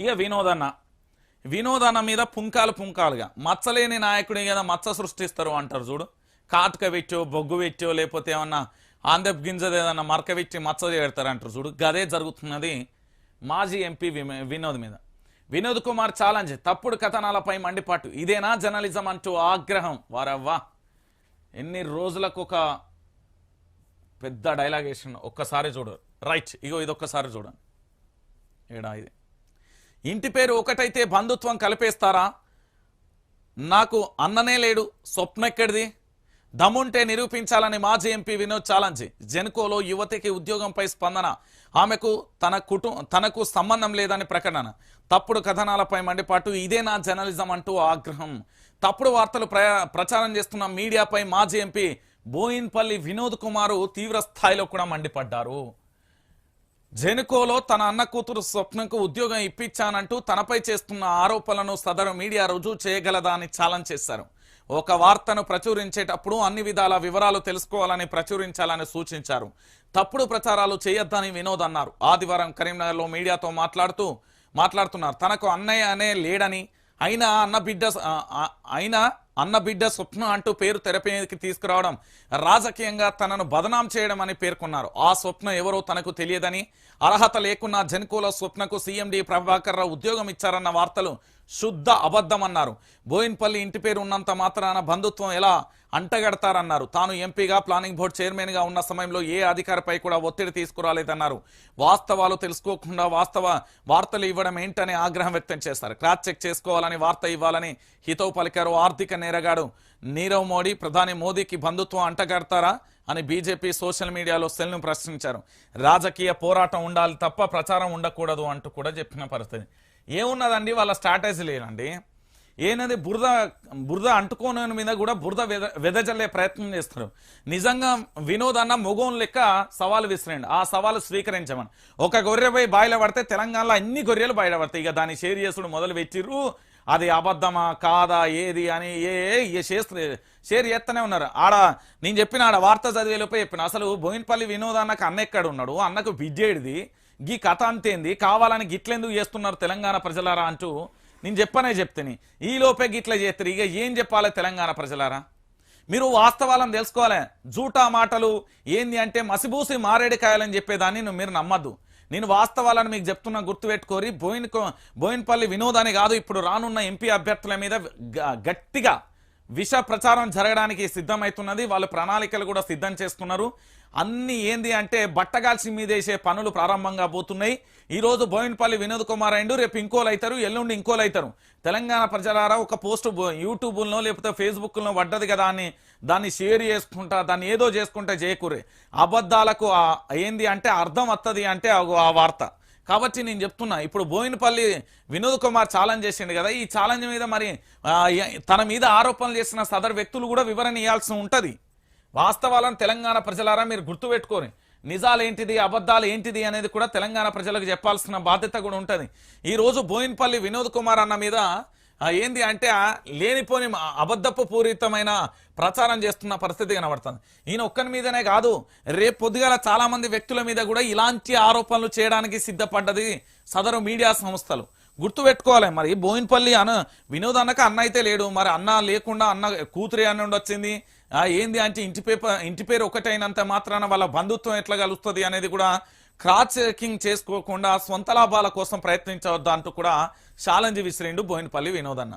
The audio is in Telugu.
ఇక వినోదన్న. వినోదన్న మీద పుంకాలు పుంకాలుగా. మచ్చలేని నాయకుడి కదా మచ్చ సృష్టిస్తారు అంటారు చూడు. కాటుక పెట్టో బొగ్గు పెట్టో లేకపోతే ఏమన్నా ఆందెప్ గింజది ఏదన్నా మరక పెట్టి మచ్చ చేడతారు చూడు. గదే జరుగుతున్నది మాజీ ఎంపీ వినోద్ మీద. వినోద్ కుమార్ ఛాలెంజ్. తప్పుడు కథనాలపై మండిపాటు. ఇదేనా జర్నలిజం అంటూ ఆగ్రహం? వారవ్వా. ఎన్ని రోజులకు ఒక పెద్ద డైలాగ్ వేసిన ఒక్కసారి చూడు. రైట్. ఇగో ఇది ఒక్కసారి చూడండి. ఏడా ఇది? ఇంటి పేరు ఒకటైతే బంధుత్వం కలిపేస్తారా? నాకు అన్ననే లేడు స్వప్న ఎక్కడిది దమ్ముంటే నిరూపించాలని మాజీ ఎంపీ వినోద్ ఛాలెంజ్ జెన్కోలో యువతికి ఉద్యోగంపై స్పందన. ఆమెకు తన కుటుం తనకు సంబంధం లేదని ప్రకటన. తప్పుడు కథనాలపై మండిపాటు ఇదే నా జర్నలిజం అంటూ ఆగ్రహం. తప్పుడు వార్తలు ప్రచారం చేస్తున్న మీడియాపై మాజీ ఎంపీ బోయిన్పల్లి వినోద్ కుమారు తీవ్ర స్థాయిలో కూడా మండిపడ్డారు. జెనుకోలో తన అన్న కూతురు స్వప్నకు ఉద్యోగం ఇప్పించానంటూ తనపై చేస్తున్న ఆరోపణలను సదరు మీడియా రుజువు చేయగలదా అని ఛాలెంజ్ చేశారు. ఒక వార్తను ప్రచురించేటప్పుడు అన్ని విధాల వివరాలు తెలుసుకోవాలని ప్రచురించాలని సూచించారు. తప్పుడు ప్రచారాలు చేయొద్దని వినోద్ అన్నారు. ఆదివారం కరీంనగర్లో మీడియాతో మాట్లాడుతూ మాట్లాడుతున్నారు. తనకు అన్నయ్య అనే లేడని అయినా అన్న బిడ్డ అయినా అన్న బిడ్డ స్వప్న అంటూ పేరు తెరపైకి తీసుకురావడం రాజకీయంగా తనను బదనాం చేయడం అని పేర్కొన్నారు. ఆ స్వప్న ఎవరో తనకు తెలియదని అర్హత లేకున్నా జన్కోల స్వప్నకు సీఎండీ ప్రభాకర్ రావు ఉద్యోగం ఇచ్చారన్న వార్తలు శుద్ధ అబద్ధం అన్నారు బోయిన్పల్లి ఇంటి పేరు ఉన్నంత మాత్రాన బంధుత్వం ఎలా అంటగడతారన్నారు. తాను ఎంపీగా ప్లానింగ్ బోర్డు చైర్మన్గా ఉన్న సమయంలో ఏ అధికారిపై కూడా ఒత్తిడి తీసుకురాలేదన్నారు. వాస్తవాలు తెలుసుకోకుండా వాస్తవ వార్తలు ఇవ్వడం ఏంటనే ఆగ్రహం వ్యక్తం చేశారు. క్రాస్ చెక్ చేసుకోవాలని వార్త ఇవ్వాలని హితవు పలికారు ఆర్థిక నేరగాడు. నీరవ్ మోడీ ప్రధాని మోదీకి బంధుత్వం అంటగడతారా అని బీజేపీ సోషల్ మీడియాలో సెల్ను ప్రశ్నించారు. రాజకీయ పోరాటం ఉండాలి తప్ప ప్రచారం ఉండకూడదు అంటూ కూడా చెప్పిన పరిస్థితి. ఏమున్నదండి? వాళ్ళ స్ట్రాటజీ లేనండి ఏనది బురద బురద అంటుకోని మీద కూడా బురద వెద వెదజల్లే ప్రయత్నం చేస్తారు. నిజంగా వినోద్ అన్న మొగోన్ లెక్క సవాలు విసిరండి. ఆ సవాలు స్వీకరించమని. ఒక గొర్రెపై బాయిల పడితే తెలంగాణలో అన్ని గొర్రెలు బయట పడతాయి. ఇక దాన్ని షేర్ చేసుడు మొదలు పెట్టిర్రు అది అబద్ధమా కాదా ఏది అని ఏ ఏ చేస్తే షేర్ చేస్తూనే ఉన్నారు. ఆడ నేను చెప్పిన ఆడ వార్త చదివేలోపే చెప్పిన. అసలు బోయిన్పల్లి వినోద్ అన్నకు అన్న ఎక్కడ ఉన్నాడు అన్నకు బిడ్డేడిది గీ కథ అంతేంది. కావాలని గిట్లెందుకు చేస్తున్నారు తెలంగాణ ప్రజలారా అంటూ నేను చెప్పనే చెప్తాను. ఈ లోపే గిట్ల చేస్తారు ఇక ఏం చెప్పాలి తెలంగాణ ప్రజలారా? మీరు వాస్తవాలను తెలుసుకోవాలి. జూటా మాటలు ఏంది అంటే మసిబూసి మారేడికాయలని చెప్పేదాన్ని నువ్వు మీరు నమ్మద్దు. నేను వాస్తవాలను మీకు చెప్తున్నా గుర్తుపెట్టుకోరి బోయిన్ బోయిన్పల్లి వినోదాన్ని కాదు ఇప్పుడు రానున్న ఎంపీ అభ్యర్థుల మీద గ- గట్టిగా విష ప్రచారం జరగడానికి సిద్ధమవుతున్నది వాళ్ళు ప్రణాళికలు కూడా సిద్ధం చేసుకున్నారు అన్ని ఏంది అంటే బట్టగాల్సి మీదేసే పనులు ప్రారంభంగా పోతున్నాయి. ఈరోజు బోయినపల్లి వినోద్ కుమార్ అయిండు రేపు ఇంకోలు అవుతారు ఎల్లుండి ఇంకోలు అవుతారు తెలంగాణ ప్రజలారా ఒక పోస్ట్ యూట్యూబ్లో లేకపోతే ఫేస్బుక్లో పడ్డది కదా అని దాన్ని షేర్ చేసుకుంటా దాన్ని ఏదో చేసుకుంటా చేయకూరే అబద్ధాలకు ఏంది అంటే అర్థం వస్తుంది అంటే అగో ఆ వార్త. కాబట్టి నేను చెప్తున్నా ఇప్పుడు బోయినపల్లి వినోద్ కుమార్ ఛాలెంజ్ చేసిండు కదా ఈ ఛాలెంజ్ మీద మరి తన మీద ఆరోపణలు చేసిన సదరు వ్యక్తులు కూడా వివరణ ఇవ్వాల్సి ఉంటుంది. వాస్తవాలను తెలంగాణ ప్రజలారా మీరు గుర్తుపెట్టుకోని నిజాలు ఏంటిది అబద్ధాలు ఏంటిది అనేది కూడా తెలంగాణ ప్రజలకు చెప్పాల్సిన బాధ్యత కూడా ఉంటుంది. ఈ రోజు బోయినపల్లి వినోద్ కుమార్ అన్న మీద ఏంది అంటే లేనిపోని అబద్ధపు పూరితమైన ప్రచారం చేస్తున్న పరిస్థితి కనబడుతుంది. ఈయన ఒక్కని మీదనే కాదు రేపు పొద్దుగాల చాలా మంది వ్యక్తుల మీద కూడా ఇలాంటి ఆరోపణలు చేయడానికి సిద్ధపడ్డది సదరు మీడియా సంస్థలు. గుర్తుపెట్టుకోవాలి మరి బోయిన్పల్లి అన్న వినోద్ అన్నక అన్న అయితే లేడు మరి అన్న లేకుండా అన్న కూతురే అన్న ఉండొచ్చింది ఏంది అంటే ఇంటి పేపర్ ఇంటి పేరు ఒకటైనంత మాత్రాన వాళ్ళ బంధుత్వం ఎట్లా కలుస్తుంది అనేది కూడా క్రాస్ చెకింగ్ చేసుకోకుండా సొంత లాభాల కోసం ప్రయత్నించవద్దా అంటూ కూడా ఛాలెంజ్ విసిరిండు బోయినపల్లి వినోదన్న.